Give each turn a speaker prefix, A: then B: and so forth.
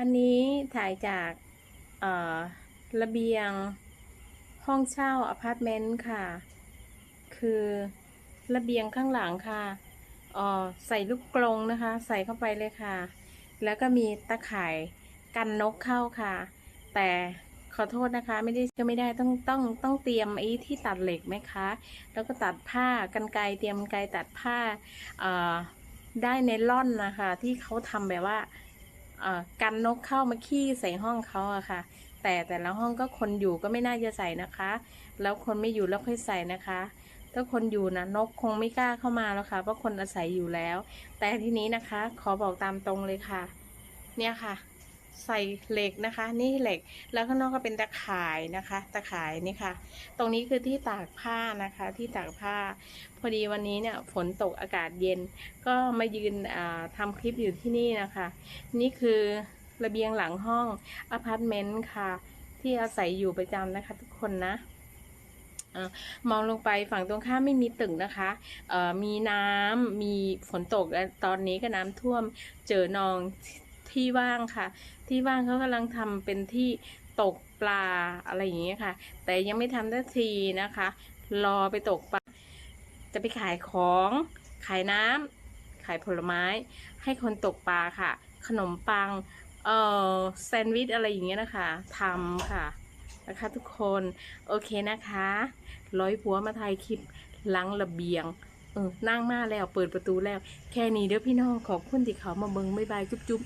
A: อันนี้ถ่ายจากระเบียงห้องเช่าอพาร์ตเมนต์ค่ะ คือระเบียงข้างหลังค่ะออใส่ลูกกรงนะคะ ใส่เข้าไปเลยค่ะ แล้วก็มีตะข่ายกันนกเข้าค่ะ แต่ขอโทษนะคะ ไม่ได้ก็ไม่ได้ต้องต้องต้องเตรียมไอ้ที่ตัดเหล็กไหมคะ แล้วก็ตัดผ้ากันไกเตรียมกันไกตัดผ้าได้ในล่อนนะคะ ที่เขาทำแบบว่า กันนกเข้ามาขี้ใส่ห้องเขาอะค่ะ แต่แต่ละห้องก็คนอยู่ก็ไม่น่าจะใส่นะคะ แล้วคนไม่อยู่แล้วค่อยใส่นะคะ ถ้าคนอยู่นะนกคงไม่กล้าเข้ามาแล้วค่ะ เพราะคนอาศัยอยู่แล้ว แต่ทีนี้นะคะ ขอบอกตามตรงเลยค่ะ เนี่ยค่ะ ใส่เหล็กนะคะ นี่เหล็กแล้วข้างนอกก็เป็นตะข่ายนะคะ ตะข่ายนี่ค่ะ ตรงนี้คือที่ตากผ้านะคะ ที่ตากผ้า พอดีวันนี้เนี่ยฝนตกอากาศเย็น ก็มายืนอ่าทำคลิปอยู่ที่นี่นะคะ นี่คือระเบียงหลังห้องอพาร์ตเมนต์ค่ะ ที่อาศัยอยู่ประจำนะคะ ทุกคนนะมองลงไปฝั่งตรงข้ามไม่มีตึกนะคะ มีน้ำมีฝนตกและตอนนี้ก็น้ำท่วมเจอนอง ที่ว่างค่ะ ที่ว่างเขากำลังทำเป็นที่ตกปลาอะไรอย่างเงี้ยค่ะ แต่ยังไม่ทำได้ทีนะคะ รอไปตกปลา จะไปขายของขายน้ำขายผลไม้ ให้คนตกปลาค่ะ ขนมปังเอ่อแซนด์วิชอะไรอย่างเงี้ยนะคะทำค่ะนะคะทุกคนโอเคนะคะ ร้อยผัวมาถ่ายคลิปหล้างระเบียงเออนั่งมาแล้วเปิดประตูแล้ว แค่นี้เด้อพี่น้องขอบคุณที่เขามาเบิงบ๊ายบายจุ๊บจุ๊บ